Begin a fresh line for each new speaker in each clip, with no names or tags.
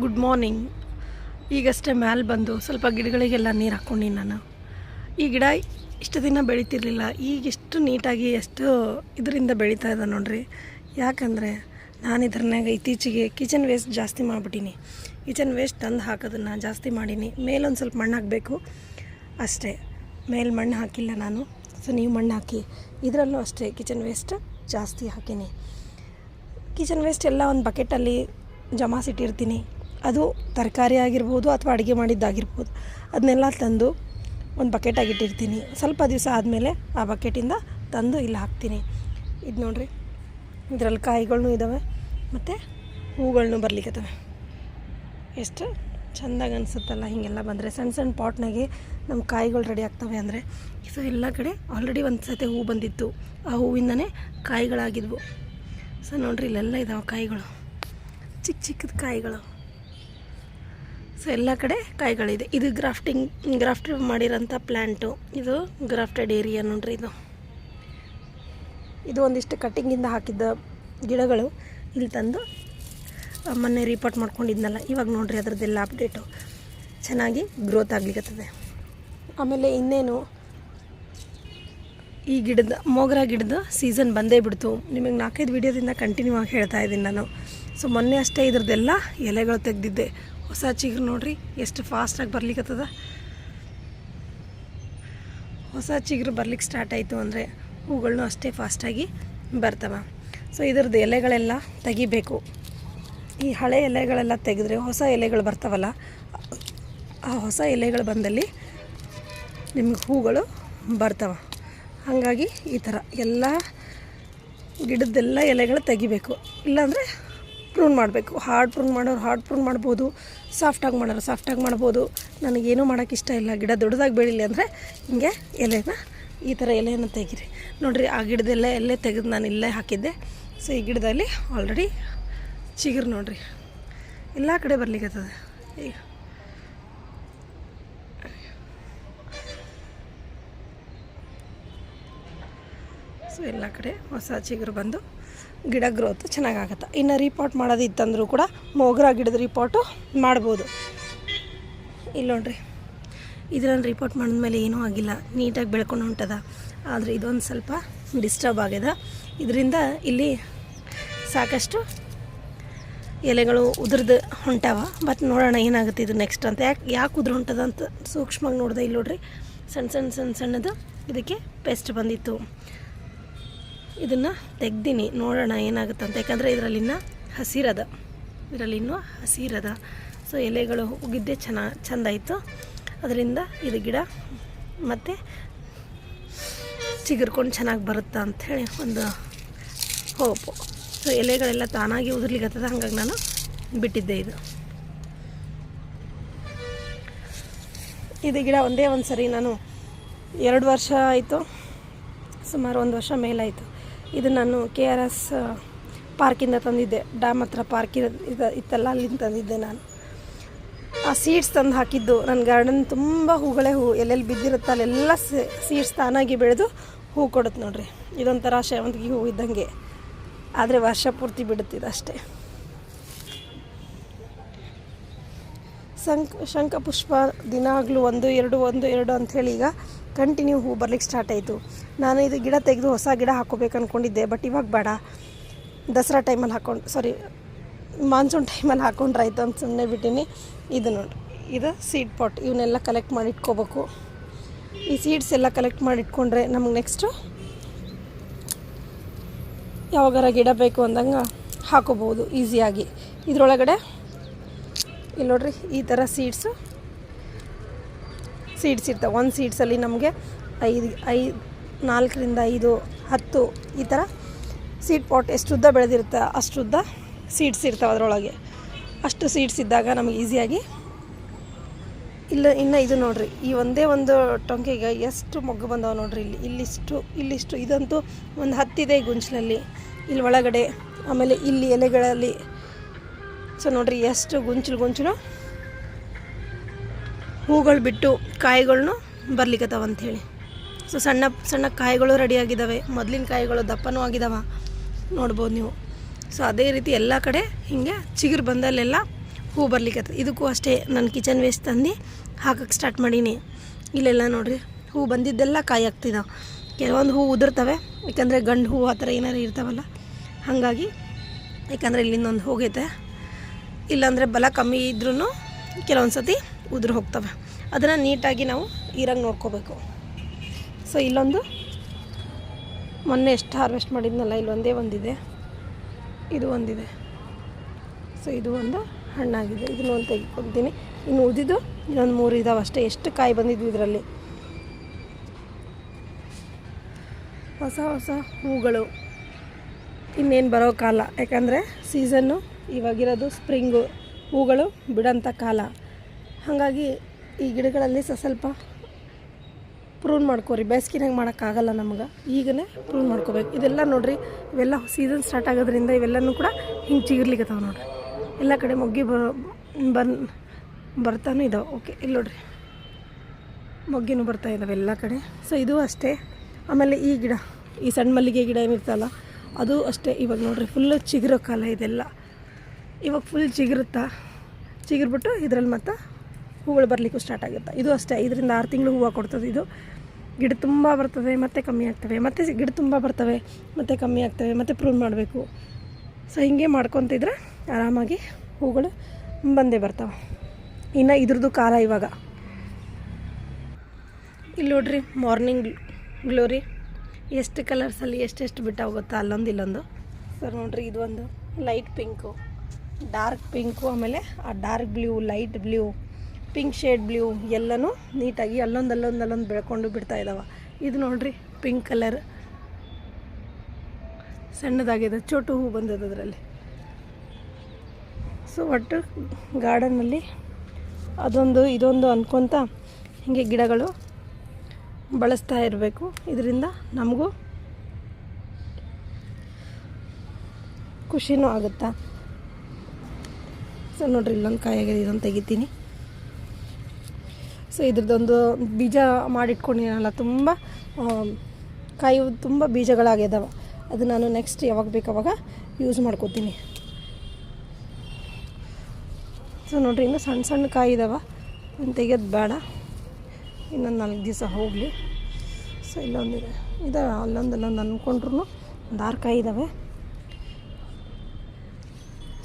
Good morning ಈಗಷ್ಟೇ ಮ್ಯಾಲೆ ಬಂದು ಸ್ವಲ್ಪ ಗಿಡಗಳಿಗೆಲ್ಲ ನೀರು ಹಾಕ್ಕೊಂಡಿನಿ ನಾನು. ಈ ಗಿಡ ಇಷ್ಟು ದಿನ ಬೆಳೀತಿರ್ಲಿಲ್ಲ. ಈಗ ಎಷ್ಟು ನೀಟಾಗಿ ಎಷ್ಟು ಇದರಿಂದ ಬೆಳೀತಾ ಇದೆ ನೋಡ್ರಿ. ಯಾಕಂದರೆ ನಾನು ಇದ್ರನ್ಯಾಗ ಇತ್ತೀಚೆಗೆ ಕಿಚನ್ ವೇಸ್ಟ್ ಜಾಸ್ತಿ ಮಾಡಿಬಿಟ್ಟೀನಿ ಕಿಚನ್ ವೇಸ್ಟ್ ತಂದು ಹಾಕೋದನ್ನು ಜಾಸ್ತಿ ಮಾಡೀನಿ. ಮೇಲೊಂದು ಸ್ವಲ್ಪ ಮಣ್ಣು ಹಾಕಬೇಕು. ಅಷ್ಟೇ. ಮೇಲೆ ಮಣ್ಣು ಹಾಕಿಲ್ಲ ನಾನು. ಸೊ ನೀವು ಮಣ್ಣು ಹಾಕಿ. ಇದರಲ್ಲೂ ಅಷ್ಟೇ ಕಿಚನ್ ವೇಸ್ಟ್ ಜಾಸ್ತಿ ಹಾಕೀನಿ. ಕಿಚನ್ ವೇಸ್ಟ್ ಎಲ್ಲ ಒಂದು ಬಕೆಟಲ್ಲಿ ಜಮಾಸಿಟ್ಟಿರ್ತೀನಿ ಅದು ತರಕಾರಿ ಆಗಿರ್ಬೋದು ಅಥವಾ ಅಡುಗೆ ಮಾಡಿದ್ದಾಗಿರ್ಬೋದು. ಅದನ್ನೆಲ್ಲ ತಂದು ಒಂದು ಬಕೆಟಾಗಿಟ್ಟಿರ್ತೀನಿ ಸ್ವಲ್ಪ ದಿವಸ ಆದಮೇಲೆ ಆ ಬಕೆಟಿಂದ ತಂದು ಇಲ್ಲಿ ಹಾಕ್ತೀನಿ. ಇದು ನೋಡ್ರಿ. ಇದರಲ್ಲಿ ಕಾಯಿಗಳನ್ನೂ ಇದ್ದಾವೆ ಮತ್ತು ಹೂಗಳನ್ನೂ ಬರ್ಲಿಕ್ಕತ್ತವೆ ಎಷ್ಟು ಚೆಂದಾಗಿ ಅನಿಸುತ್ತಲ್ಲ ಹೀಗೆಲ್ಲ ಬಂದರೆ. ಸಣ್ಣ ಸಣ್ಣ ಪಾಟ್ನಾಗೆ ನಮ್ಮ ಕಾಯಿಗಳು ರೆಡಿ ಆಗ್ತವೆ ಅಂದರೆ. ಸೊ ಎಲ್ಲ ಕಡೆ ಆಲ್ರೆಡಿ ಒಂದು ಸತಿ ಹೂ ಬಂದಿತ್ತು. ಆ ಹೂವಿಂದನೇ ಕಾಯಿಗಳಾಗಿದ್ವು. ಸೊ ನೋಡ್ರಿ ಇಲ್ಲೆಲ್ಲ ಇದಾವೆ ಕಾಯಿಗಳು. ಚಿಕ್ಕ ಚಿಕ್ಕದ ಕಾಯಿಗಳು. ಸೊ ಎಲ್ಲ ಕಡೆ ಕಾಯಿಗಳಿದೆ. ಇದು ಗ್ರಾಫ್ಟಿಂಗ್ ಗ್ರಾಫ್ಟ್ ಮಾಡಿರೋಂಥ ಪ್ಲ್ಯಾಂಟು ಇದು ಗ್ರಾಫ್ಟೆಡ್ ಏರಿಯಾ ನೋಡ್ರಿ ಇದು. ಇದು ಒಂದಿಷ್ಟು ಕಟ್ಟಿಂಗಿಂದ ಹಾಕಿದ್ದ ಗಿಡಗಳು. ಇಲ್ಲಿ ತಂದು ಮೊನ್ನೆ ರಿಪೋರ್ಟ್ ಮಾಡ್ಕೊಂಡಿದ್ನಲ್ಲ. ಇವಾಗ ನೋಡ್ರಿ ಅದರದ್ದೆಲ್ಲ ಅಪ್ಡೇಟು ಚೆನ್ನಾಗಿ ಗ್ರೋತ್ ಆಗ್ಲಿಕ್ಕತ್ತದೆ ಆಮೇಲೆ ಇನ್ನೇನು, ಈ ಗಿಡದ, ಮೋಗ್ರ ಗಿಡದ ಸೀಸನ್ ಬಂದೇ ಬಿಡ್ತು. ನಿಮಗೆ ನಾಲ್ಕೈದು ವಿಡಿಯೋದಿಂದ ಕಂಟಿನ್ಯೂ ಆಗಿ ಹೇಳ್ತಾ ಇದ್ದೀನಿ ನಾನು. ಸೊ ಮೊನ್ನೆ ಅಷ್ಟೇ ಇದ್ರದ್ದೆಲ್ಲ ಎಲೆಗಳು ತೆಗೆದಿದ್ದೆ. ಹೊಸ ಚಿಗುರು ನೋಡ್ರಿ, ಎಷ್ಟು ಫಾಸ್ಟಾಗಿ ಬರ್ಲಿಕ್ಕತ್ತದ ಹೊಸ ಚಿಗುರು ಬರ್ಲಿಕ್ಕೆ ಸ್ಟಾರ್ಟ್ ಆಯಿತು ಅಂದರೆ ಹೂಗಳನ್ನೂ ಅಷ್ಟೇ ಫಾಸ್ಟಾಗಿ ಬರ್ತವೆ. ಸೊ ಇದ್ರದ್ದು ಎಲೆಗಳೆಲ್ಲ ತೆಗಿಬೇಕು. ಈ ಹಳೆ ಎಲೆಗಳೆಲ್ಲ ತೆಗೆದ್ರೆ ಹೊಸ ಎಲೆಗಳು ಬರ್ತಾವಲ್ಲ, ಆ ಹೊಸ ಎಲೆಗಳು ಬಂದಲ್ಲಿ ನಿಮಗೆ ಹೂಗಳು ಬರ್ತವೆ. ಹಾಗಾಗಿ ಈ ಥರ ಎಲ್ಲ ಗಿಡದ್ದೆಲ್ಲ ಎಲೆಗಳು ತೆಗಿಬೇಕು. ಇಲ್ಲಾಂದರೆ ಪ್ರೂನ್ ಮಾಡಬೇಕು. ಹಾರ್ಡ್ ಪ್ರೂನ್ ಮಾಡೋರು ಹಾರ್ಡ್ ಪ್ರೂನ್ ಮಾಡ್ಬೋದು. ಸಾಫ್ಟಾಗಿ ಮಾಡೋರು, ಸಾಫ್ಟಾಗಿ ಮಾಡ್ಬೋದು. ನನಗೇನು ಮಾಡೋಕ್ಕೆ ಇಷ್ಟ ಇಲ್ಲ. ಗಿಡ ದೊಡ್ಡದಾಗಿ ಬೆಳೀಲಿ ಅಂದರೆ ಹಿಂಗೆ ಎಲೆನ, ಈ ಥರ ಎಲೆಯನ್ನು ತೆಗೀರಿ. ನೋಡಿರಿ, ಆ ಗಿಡದೆಲ್ಲ ಎಲ್ಲೇ ತೆಗೆದು ನಾನು ಇಲ್ಲೇ ಹಾಕಿದ್ದೆ. ಸೊ, ಈ ಗಿಡದಲ್ಲಿ ಆಲ್ರೆಡಿ ಚಿಗುರು ನೋಡಿರಿ. ಎಲ್ಲ ಕಡೆ ಬರ್ಲಿಕ್ಕತ್ತದ ಈಗ ಸೊ, ಎಲ್ಲ ಕಡೆ ಹೊಸ ಚಿಗುರು ಬಂದು ಗಿಡ ಗ್ರೋತ್ ಚೆನ್ನಾಗಾಗತ್ತೆ. ಇನ್ನು ರೀಪಾಟ್ ಮಾಡೋದಿತ್ತಂದ್ರೂ ಕೂಡ ಮೊಗ್ರ ಗಿಡದ ರಿಪೋರ್ಟು ಮಾಡ್ಬೋದು. ಇಲ್ಲ ನೋಡ್ರಿ, ಇದರಲ್ಲಿ ರಿಪೋರ್ಟ್ ಮಾಡಿದ್ಮೇಲೆ ಏನೂ ಆಗಿಲ್ಲ. ನೀಟಾಗಿ ಬೆಳ್ಕೊಂಡು ಹೊಂಟದ ಆದರೆ ಇದೊಂದು ಸ್ವಲ್ಪ ಡಿಸ್ಟರ್ಬ್ ಆಗ್ಯದ. ಇದರಿಂದ ಇಲ್ಲಿ ಸಾಕಷ್ಟು ಎಲೆಗಳು ಉದುರ್ದು ಹೊಂಟಾವ. ಬಟ್ ನೋಡೋಣ ಏನಾಗುತ್ತೆ ಇದು ನೆಕ್ಸ್ಟ್ ಅಂತ. ಯಾಕೆ ಯಾಕೆ ಉದುರು ಹೊಂಟದ ಅಂತ ಸೂಕ್ಷ್ಮವಾಗಿ ನೋಡಿದೆ ಇಲ್ಲಿ ನೋಡ್ರಿ. ಸಣ್ಣ ಸಣ್ಣ ಸಣ್ಣ ಸಣ್ಣದು ಇದಕ್ಕೆ ಪೆಸ್ಟ್ ಬಂದಿತ್ತು. ಇದನ್ನು ತೆಗ್ದೀನಿ. ನೋಡೋಣ ಏನಾಗುತ್ತೆ ಅಂತ ಯಾಕಂದರೆ ಇದರಲ್ಲಿನ ಹಸಿರದ ಇದರಲ್ಲಿ ಇನ್ನೂ ಹಸಿರದ. ಸೊ ಎಲೆಗಳು ಹೋಗಿದ್ದೇ ಚೆನ್ನ ಚೆಂದ ಇತ್ತು ಅದರಿಂದ ಇದು ಗಿಡ ಮತ್ತು ಚಿಗುರ್ಕೊಂಡು ಚೆನ್ನಾಗಿ ಬರುತ್ತಾ ಅಂಥೇಳಿ ಒಂದು ಹೋಪು ಸೊ ಎಲೆಗಳೆಲ್ಲ ತಾನಾಗಿ ಉದುರ್ಲಿಕ್ಕತ್ತದ ಹಂಗಾಗಿ ನಾನು ಬಿಟ್ಟಿದ್ದೆ ಇದು. ಇದು ಗಿಡ ಒಂದೇ ಒಂದು ಸರಿ ನಾನು ಎರಡು ವರ್ಷ ಆಯಿತು. ಸುಮಾರು ಒಂದು ವರ್ಷ ಮೇಲಾಯಿತು. ಇದು ನಾನು ಕೆ ಆರ್ ಎಸ್ ಪಾರ್ಕಿಂದ ತಂದಿದ್ದೆ. ಡ್ಯಾಮ್ ಹತ್ರ ಪಾರ್ಕ್ ಇದು ಇತ್ತಲ್ಲ, ಅಲ್ಲಿಂದ ತಂದಿದ್ದೆ ನಾನು. ಆ ಸೀಡ್ಸ್ ತಂದು ಹಾಕಿದ್ದು. ನನ್ನ ಗಾರ್ಡನ್ ತುಂಬ ಹೂಗಳೇ ಹೂ. ಎಲ್ಲೆಲ್ಲಿ ಬಿದ್ದಿರುತ್ತೆ ಅಲ್ಲೆಲ್ಲ ಸೀಡ್ಸ್ ತಾನಾಗಿ ಬೆಳೆದು ಹೂ ಕೊಡುತ್ತೆ ನೋಡ್ರಿ. ಇದೊಂಥರ ಸೇವಂತಿಗೆ ಹೂ ಇದ್ದಂಗೆ. ಆದರೆ ವರ್ಷ ಪೂರ್ತಿ ಬಿಡುತ್ತಿದೆ ಅಷ್ಟೇ. ಶಂಖ ಶಂಖಪುಷ್ಪ ದಿನಾಗಲೂ ಒಂದು, ಎರಡು ಒಂದು, ಎರಡು ಅಂಥೇಳಿ ಈಗ ಕಂಟಿನ್ಯೂ ಹೂ ಬರ್ಲಿಕ್ಕೆ ಸ್ಟಾರ್ಟ್ ಆಯಿತು. ನಾನು ಇದು ಗಿಡ ತೆಗೆದು ಹೊಸ ಗಿಡ ಹಾಕೋಬೇಕು ಅಂದ್ಕೊಂಡಿದ್ದೆ ಬಟ್ ಇವಾಗ ಬೇಡ. ದಸರಾ ಟೈಮಲ್ಲಿ ಹಾಕೊಂಡು ಸಾರಿ ಮಾನ್ಸೂನ್ ಟೈಮಲ್ಲಿ ಹಾಕೊಂಡ್ರೆ ಆಯ್ತು ಅಂತ ಸುಮ್ಮನೆ ಬಿಟ್ಟೀನಿ. ಇದು ನೋಡಿ, ಇದು ಸೀಡ್ ಪಾಟ್ ಇವನ್ನೆಲ್ಲ ಕಲೆಕ್ಟ್ ಮಾಡಿ ಇಟ್ಕೋಬೇಕು. ಈ ಸೀಡ್ಸ್ ಎಲ್ಲ ಕಲೆಕ್ಟ್ ಮಾಡಿ ಇಟ್ಕೊಂಡ್ರೆ ನಮಗೆ ನೆಕ್ಸ್ಟು ಯಾವಾಗಾರ ಗಿಡ ಬೇಕು ಅಂದಂಗೆ ಹಾಕೋಬೋದು ಈಸಿಯಾಗಿ ಇದರೊಳಗಡೆ, ಇಲ್ಲಿ ನೋಡ್ರಿ, ಈ ಥರ ಸೀಡ್ಸು ಸೀಡ್ಸ್ ಇರ್ತವೆ. ಒಂದು ಸೀಡ್ಸಲ್ಲಿ ನಮಗೆ ಐದು ಐದು, ನಾಲ್ಕರಿಂದ ಐದು, ಹತ್ತು ಈ ಥರ ಸೀಡ್ ಪಾಟ್ ಎಷ್ಟುದ್ದ ಬೆಳೆದಿರುತ್ತೆ ಅಷ್ಟುದ್ದ ಸೀಡ್ಸ್ ಇರ್ತವೆ ಅದರೊಳಗೆ. ಅಷ್ಟು ಸೀಡ್ಸ್ ಇದ್ದಾಗ ನಮಗೆ ಈಸಿಯಾಗಿ ಇಲ್ಲ, ಇನ್ನು ಇದು ನೋಡ್ರಿ, ಈ ಒಂದೇ ಒಂದು ಟೊಂಕೆಗೆ ಎಷ್ಟು ಮೊಗ್ಗು ಬಂದವ ನೋಡ್ರಿ ಇಲ್ಲಿ. ಇಲ್ಲಿಷ್ಟು ಇಲ್ಲಿಷ್ಟು, ಇದಂತೂ ಒಂದು ಹತ್ತಿದೆ ಗುಂಚಲಲ್ಲಿ ಇಲ್ಲಿ ಒಳಗಡೆ, ಆಮೇಲೆ ಇಲ್ಲಿ ಎಲೆಗಳಲ್ಲಿ. ಸೊ ನೋಡ್ರಿ, ಎಷ್ಟು ಗುಂಚಲು ಗುಂಚಲು ಹೂಗಳು ಬಿಟ್ಟು ಕಾಯಿಗಳನ್ನೂ ಬರ್ಲಿಕ್ಕತ್ತಾವ ಅಂಥೇಳಿ. ಸೊ ಸಣ್ಣ ಸಣ್ಣ ಕಾಯಿಗಳು ರೆಡಿ ಆಗಿದ್ದಾವೆ ಮೊದಲಿನ ಕಾಯಿಗಳು ದಪ್ಪನೂ ಆಗಿದ್ದಾವೆ ನೋಡ್ಬೋದು ನೀವು. ಸೊ ಅದೇ ರೀತಿ ಎಲ್ಲ ಕಡೆ ಹಿಂಗೆ ಚಿಗುರು ಬಂದಲ್ಲೆಲ್ಲ ಹೂ ಬರ್ಲಿಕ್ಕೆ ಇದಕ್ಕೂ ಅಷ್ಟೇ ನನ್ನ ಕಿಚನ್ ವೇಸ್ಟ್ ತಂದು ಹಾಕಕ್ಕೆ ಸ್ಟಾರ್ಟ್ ಮಾಡೀನಿ. ಇಲ್ಲೆಲ್ಲ ನೋಡಿರಿ, ಹೂ ಬಂದಿದ್ದೆಲ್ಲ ಕಾಯಿ ಆಗ್ತಿದ್ದಾವೆ ಕೆಲವೊಂದು ಹೂ ಉದುರ್ತವೆ. ಯಾಕಂದರೆ ಗಂಡು ಹೂ ಆ ಥರ ಏನಾರು ಇರ್ತಾವಲ್ಲ. ಹಾಗಾಗಿ, ಯಾಕಂದರೆ ಇಲ್ಲಿಂದೊಂದು ಹೋಗೈತೆ. ಇಲ್ಲಾಂದರೆ ಬಲ ಕಮ್ಮಿ ಇದ್ರೂ ಕೆಲವೊಂದು ಸತಿ ಉದುರು ಹೋಗ್ತವೆ. ಅದನ್ನು ನೀಟಾಗಿ ನಾವು ಇರಂಗೆ ನೋಡ್ಕೋಬೇಕು. ಸೊ ಇಲ್ಲೊಂದು ಮೊನ್ನೆ ಎಷ್ಟು ಹಾರ್ವೆಸ್ಟ್ ಮಾಡಿದ್ನಲ್ಲ ಇಲ್ಲೊಂದೇ ಒಂದಿದೆ. ಇದು ಒಂದಿದೆ. ಸೊ ಇದು ಒಂದು ಹಣ್ಣಾಗಿದೆ. ಇದನ್ನು ಒಂದು ತೆಗಿಕೊತೀನಿ ಇನ್ನು ಉದಿದು ಇನ್ನೊಂದು ಮೂರು ಇದಾವೆ ಅಷ್ಟೇ. ಎಷ್ಟು ಕಾಯಿ ಬಂದಿದ್ವಿ ಇದರಲ್ಲಿ? ಹೊಸ ಹೊಸ ಹೂಗಳು. ಇನ್ನೇನು ಬರೋ ಕಾಲ. ಯಾಕಂದರೆ ಸೀಸನ್ನು ಇವಾಗಿರೋದು ಸ್ಪ್ರಿಂಗು ಹೂಗಳು ಬಿಡೋಂಥ ಕಾಲ. ಹಾಗಾಗಿ ಈ ಗಿಡಗಳಲ್ಲಿ ಸ ಸ್ವಲ್ಪ ಪ್ರೂನ್ ಮಾಡ್ಕೋರಿ. ಬೇಸಿಗೆನಾಗ ಮಾಡೋಕ್ಕಾಗಲ್ಲ ನಮಗೆ. ಈಗನೇ ಪ್ರೂನ್ ಮಾಡ್ಕೋಬೇಕು. ಇದೆಲ್ಲ ನೋಡಿರಿ, ಇವೆಲ್ಲ ಸೀಸನ್ ಸ್ಟಾರ್ಟ್ ಆಗೋದ್ರಿಂದ ಇವೆಲ್ಲನೂ ಕೂಡ ಹಿಂಗೆ ಚಿಗಿರ್ಲಿಕ್ಕತ್ತಾವ ನೋಡಿರಿ. ಎಲ್ಲ ಕಡೆ ಮೊಗ್ಗಿ ಬರೋ ಬನ್, ಬರ್ತಾನೂ ಇದಾವೆ. ಓಕೆ ಇಲ್ಲಿ ನೋಡಿರಿ. ಮೊಗ್ಗಿನೂ ಬರ್ತಾ ಇದ್ದಾವೆ ಎಲ್ಲ ಕಡೆ. ಸೊ ಇದು ಅಷ್ಟೇ. ಆಮೇಲೆ ಈ ಗಿಡ, ಈ ಸಣ್ಣ ಮಲ್ಲಿಗೆ ಗಿಡ ಏನಿರ್ತಲ್ಲ, ಅದು ಅಷ್ಟೇ. ಇವಾಗ ನೋಡಿರಿ ಫುಲ್ಲು ಚಿಗಿರೋ ಕಾಲ ಇದೆಲ್ಲ. ಇವಾಗ ಫುಲ್ ಚಿಗಿರುತ್ತಾ? ಚಿಗಿರ್ಬಿಟ್ಟು ಇದ್ರಲ್ಲಿ ಮತ್ತೆ ಹೂಗಳು ಬರಲಿಕ್ಕೂ ಸ್ಟಾರ್ಟ್ ಆಗುತ್ತೆ. ಇದು ಅಷ್ಟೇ ಇದರಿಂದ ಆರು ತಿಂಗಳು ಹೂವು ಕೊಡ್ತದೆ ಇದು. ಗಿಡ ತುಂಬ ಬರ್ತದೆ ಮತ್ತೆ ಕಮ್ಮಿ ಆಗ್ತವೆ, ಮತ್ತೆ ಗಿಡ ತುಂಬ ಬರ್ತವೆ, ಮತ್ತೆ ಕಮ್ಮಿ ಆಗ್ತವೆ, ಮತ್ತೆ ಪ್ರೂವ್ ಮಾಡಬೇಕು. ಸೊ ಹೀಗೆ ಮಾಡ್ಕೊತಿದ್ರೆ ಆರಾಮಾಗಿ ಹೂಗಳು ಬಂದೇ ಬರ್ತಾವೆ. ಇನ್ನು ಇದ್ರದ್ದು ಕಾಲ ಇವಾಗ. ಇಲ್ಲಿ ನೋಡ್ರಿ ಮಾರ್ನಿಂಗ್ ಗ್ಲೋರಿ ಎಷ್ಟು ಕಲರ್ಸಲ್ಲಿ ಎಷ್ಟೆಷ್ಟು ಬಿಟ್ಟ ಹೋಗುತ್ತಾ ಅಲ್ಲೊಂದು, ಇಲ್ಲೊಂದು. ಸರ್ ನೋಡ್ರಿ ಇದೊಂದು ಲೈಟ್ ಪಿಂಕು ಡಾರ್ಕ್ ಪಿಂಕು ಆಮೇಲೆ ಆ dark blue light blue pink shade blue ಎಲ್ಲನೂ ನೀಟಾಗಿ ಅಲ್ಲೊಂದು ಅಲ್ಲೊಂದು ಅಲ್ಲೊಂದು ಬೆಳ್ಕೊಂಡು ಬಿಡ್ತಾ ಇದ್ದಾವೆ ಇದು ನೋಡ್ರಿ ಪಿಂಕ್ ಕಲರ್. ಸಣ್ಣದಾಗಿದೆ, ಚೋಟು ಹೂ ಬಂದದ ಅದರಲ್ಲಿ. ಸೊ ಒಟ್ಟು ಗಾರ್ಡನ್ನಲ್ಲಿ ಅದೊಂದು ಇದೊಂದು ಅಂದ್ಕೊತ ಹೀಗೆ ಗಿಡಗಳು ಬಳಸ್ತಾ ಇರಬೇಕು. ಇದರಿಂದ ನಮಗೂ ಖುಷಿನೂ ಆಗುತ್ತಾ? ಸೊ ನೋಡ್ರಿ ಇಲ್ಲೊಂದು ಕಾಯಾಗಿದೆ ಇದೊಂದು ತೆಗಿತೀನಿ. ಸೊ ಇದ್ರದ್ದೊಂದು ಬೀಜ ಮಾಡಿಟ್ಕೊಂಡಿರಲ್ಲ ತುಂಬ ಕಾಯಿ ತುಂಬ ಬೀಜಗಳಾಗಿದ್ದಾವೆ ಅದು ನಾನು ನೆಕ್ಸ್ಟ್ ಯಾವಾಗ ಬೇಕು ಅವಾಗ ಯೂಸ್ ಮಾಡ್ಕೋತೀನಿ. ಸೊ ನೋಡ್ರಿ, ಇನ್ನು ಸಣ್ಣ ಸಣ್ಣ ಕಾಯಿ ಇದಾವೆ ತೆಗೆಯೋದು ಬೇಡ. ಇನ್ನೊಂದು ನಾಲ್ಕು ದಿವಸ ಹೋಗಲಿ. ಸೊ ಇಲ್ಲೊಂದಿದೆ. ಇದೆ ಅಲ್ಲೊಂದು ಅಲ್ಲೊಂದು ಅಂದ್ಕೊಂಡ್ರು ಒಂದು ಆರು ಕಾಯಿ ಇದ್ದಾವೆ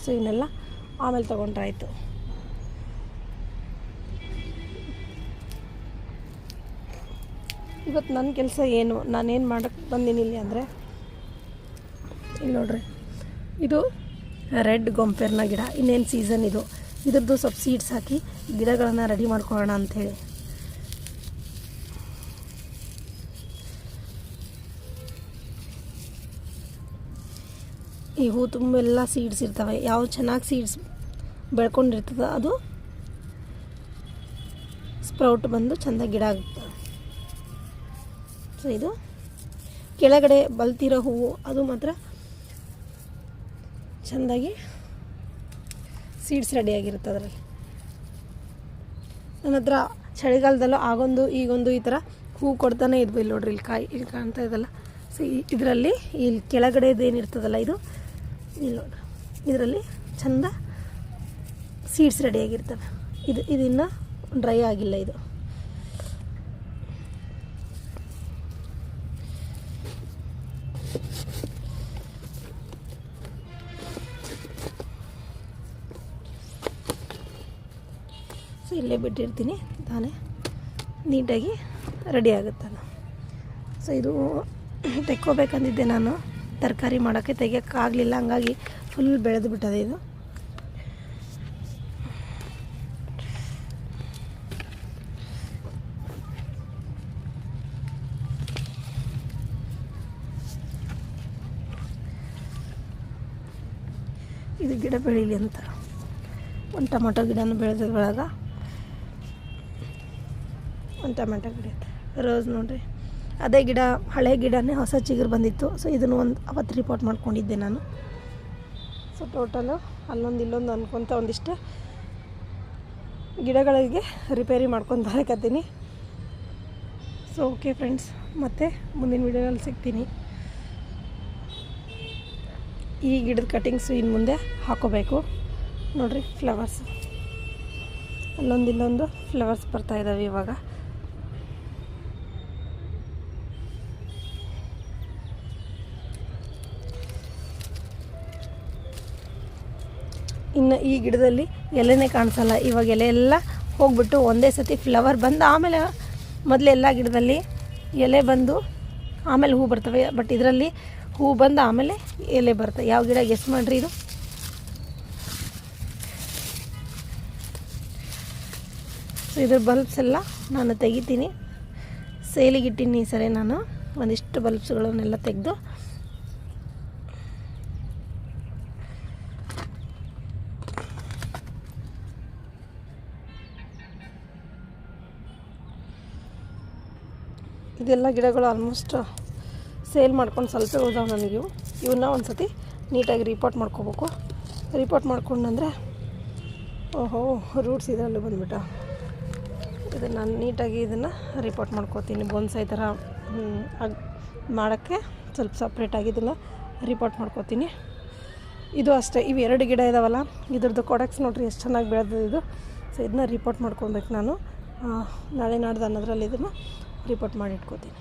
ಸೊ ಇವನ್ನೆಲ್ಲ ಆಮೇಲೆ ತೊಗೊಂಡ್ರೆ ಇವತ್ತು ನನ್ನ ಕೆಲಸ ಏನು? ನಾನೇನು ಮಾಡೋಕ್ಕೆ ಬಂದೀನಿ ಇಲ್ಲಿ ಅಂದರೆ, ಇಲ್ಲಿ ನೋಡ್ರಿ. ಇದು ರೆಡ್ ಗೊಂಪೆರ್ನ ಗಿಡ. ಇನ್ನೇನು ಸೀಸನ್ ಇದು? ಇದ್ರದ್ದು ಸ್ವಲ್ಪ ಸೀಡ್ಸ್ ಹಾಕಿ ಗಿಡಗಳನ್ನು ರೆಡಿ ಮಾಡ್ಕೊಳ್ಳೋಣ ಅಂಥೇಳಿ. ಈ ಹೂ ತುಂಬೆಲ್ಲ ಸೀಡ್ಸ್ ಇರ್ತವೆ. ಯಾವ ಚೆನ್ನಾಗಿ ಸೀಡ್ಸ್ ಬೆಳ್ಕೊಂಡಿರ್ತದೆ ಅದು ಸ್ಪ್ರೌಟ್ ಬಂದು ಚೆಂದ ಗಿಡ ಆಗುತ್ತೆ ಸೊ ಇದು ಕೆಳಗಡೆ ಬಲ್ತಿರೋ ಹೂವು. ಅದು ಮಾತ್ರ ಚೆಂದಾಗಿ ಸೀಡ್ಸ್ ರೆಡಿಯಾಗಿರುತ್ತೆ ಅದರಲ್ಲಿ. ನನ್ನ ಹತ್ರ ಚಳಿಗಾಲದಲ್ಲೂ ಆಗೊಂದು, ಈಗೊಂದು ಈ ಥರ ಹೂ ಕೊಡ್ತಾನೆ ಇದ್ವಿ ಇಲ್ಲಿ ನೋಡ್ರಿ, ಇಲ್ಲಿ ಕಾಯಿ, ಇಲ್ಲಿ ಕಾಣ್ತಾ ಇದಲ್ಲ. ಸೊ ಇದರಲ್ಲಿ ಇಲ್ಲಿ ಕೆಳಗಡೆ ಏನಿರ್ತದಲ್ಲ ಇದು? ಇಲ್ಲಿ ನೋಡ್ರಿ. ಇದರಲ್ಲಿ ಚೆಂದ ಸೀಡ್ಸ್ ರೆಡಿಯಾಗಿರ್ತವೆ ಇದು ಇದಿನ್ನೂ ಡ್ರೈ ಆಗಿಲ್ಲ ಇದು. ಸೊ ಇಲ್ಲೇ ಬಿಟ್ಟಿರ್ತೀನಿ ತಾನೇ ನೀಟಾಗಿ ರೆಡಿ ಆಗುತ್ತಲ್ಲ ಸೊ ಇದು ತೆಕ್ಕೋಬೇಕಂದಿದ್ದೆ ನಾನು. ತರಕಾರಿ ಮಾಡೋಕ್ಕೆ ತೆಗಿಯೋಕ್ಕಾಗಲಿಲ್ಲ, ಹಂಗಾಗಿ ಫುಲ್ ಬೆಳೆದು ಬಿಟ್ಟದೆ ಇದು. ಇದು ಗಿಡ ಬೆಳೀಲಿ ಅಂತ. ಒಂದು ಟೊಮೊಟೊ ಗಿಡನೂ ಬೆಳೆದ ಒಳಗೆ. ಒಂದು ಟೊಮೆಟೊ ಗಿಡ ರೋಸ್ ನೋಡಿರಿ. ಅದೇ ಗಿಡ, ಹಳೆ ಗಿಡನೇ ಹೊಸ ಚಿಗುರು ಬಂದಿತ್ತು. ಸೊ ಇದನ್ನು ಒಂದು ಅವತ್ತು ರಿಪೋರ್ಟ್ ಮಾಡ್ಕೊಂಡಿದ್ದೆ ನಾನು. ಸೊ ಟೋಟಲು ಅಲ್ಲೊಂದು ಇಲ್ಲೊಂದು ಅಂದ್ಕೊತ ಒಂದಿಷ್ಟು ಗಿಡಗಳಿಗೆ ರಿಪೇರಿ ಮಾಡ್ಕೊಂಡು ಬರಕತ್ತೀನಿ. ಸೊ ಓಕೆ ಫ್ರೆಂಡ್ಸ್ ಮತ್ತೆ ಮುಂದಿನ ವೀಡಿಯೋನಲ್ಲಿ ಸಿಗ್ತೀನಿ. ಈ ಗಿಡದ ಕಟಿಂಗ್ಸು ಇನ್ನು ಮುಂದೆ ಹಾಕೋಬೇಕು. ನೋಡಿರಿ ಫ್ಲವರ್ಸ್ ಅಲ್ಲೊಂದು ಇಲ್ಲೊಂದು ಫ್ಲವರ್ಸ್ ಬರ್ತಾ ಇದ್ದಾವೆ ಇವಾಗ. ಇನ್ನು ಈ ಗಿಡದಲ್ಲಿ ಎಲೆನೇ ಕಾಣಿಸಲ್ಲ. ಇವಾಗ ಎಲೆ ಎಲ್ಲ ಹೋಗ್ಬಿಟ್ಟು ಒಂದೇ ಸತಿ ಫ್ಲವರ್ ಬಂದು ಆಮೇಲೆ ಮೊದಲು ಎಲ್ಲ ಗಿಡದಲ್ಲಿ ಎಲೆ ಬಂದು ಆಮೇಲೆ ಹೂ ಬರ್ತವೆ. ಬಟ್ ಇದರಲ್ಲಿ ಹೂ ಬಂದು ಆಮೇಲೆ ಎಲೆ ಬರ್ತವೆ ಯಾವ ಗಿಡ ಗೆಸ್ ಮಾಡ್ರಿ ಇದು? ಸೊ ಇದ್ರ ಬಲ್ಬ್ಸ್ ಎಲ್ಲ ನಾನು ತೆಗಿತೀನಿ. ಸೇಲಿಗಿಟ್ಟಿನಿ ಸರಿ ನಾನು. ಒಂದಿಷ್ಟು ಬಲ್ಬ್ಸ್ಗಳನ್ನೆಲ್ಲ ತೆಗೆದು ಇದೆಲ್ಲ ಗಿಡಗಳು ಆಲ್ಮೋಸ್ಟ್ ಸೇಲ್ ಮಾಡ್ಕೊಂಡು ಸ್ವಲ್ಪ ಉಳಿದಾವೆ ನನಗೆ ಇವು ಇವನ್ನ ಒಂದು ಸತಿ ನೀಟಾಗಿ ರಿಪೋರ್ಟ್ ಮಾಡ್ಕೋಬೇಕು. ರಿಪೋರ್ಟ್ ಮಾಡ್ಕೊಂಡಂದರೆ ಓಹೋ ರೂಟ್ಸ್ ಇದರಲ್ಲಿ ಬಂದುಬಿಟ್ಟ. ಇದನ್ನು ನಾನು ನೀಟಾಗಿ ಇದನ್ನು ರಿಪೋರ್ಟ್ ಮಾಡ್ಕೋತೀನಿ. ಬೊನ್ಸೈ ಥರ ಮಾಡೋಕ್ಕೆ ಸ್ವಲ್ಪ ಸಪ್ರೇಟಾಗಿ ಇದನ್ನು ರಿಪೋರ್ಟ್ ಮಾಡ್ಕೋತೀನಿ. ಇದು ಅಷ್ಟೇ, ಇವು ಎರಡು ಗಿಡ ಇದಾವಲ್ಲ, ಇದ್ರದ್ದು ಕೊಡಕ್ಸ್ ನೋಡ್ರಿ ಎಷ್ಟು ಚೆನ್ನಾಗಿ ಬೆಳೆದಿದ್ದು. ಸೊ ಇದನ್ನ ರಿಪೋರ್ಟ್ ಮಾಡ್ಕೊಬೇಕು ನಾನು. ನಾಳೆ ನಾಡ್ದು ಅನ್ನೋದ್ರಲ್ಲಿ ಇದನ್ನು ರಿಪೋರ್ಟ್ ಮಾಡಿ ಇಟ್ಕೋತೀನಿ.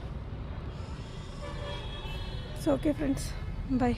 So okay friends bye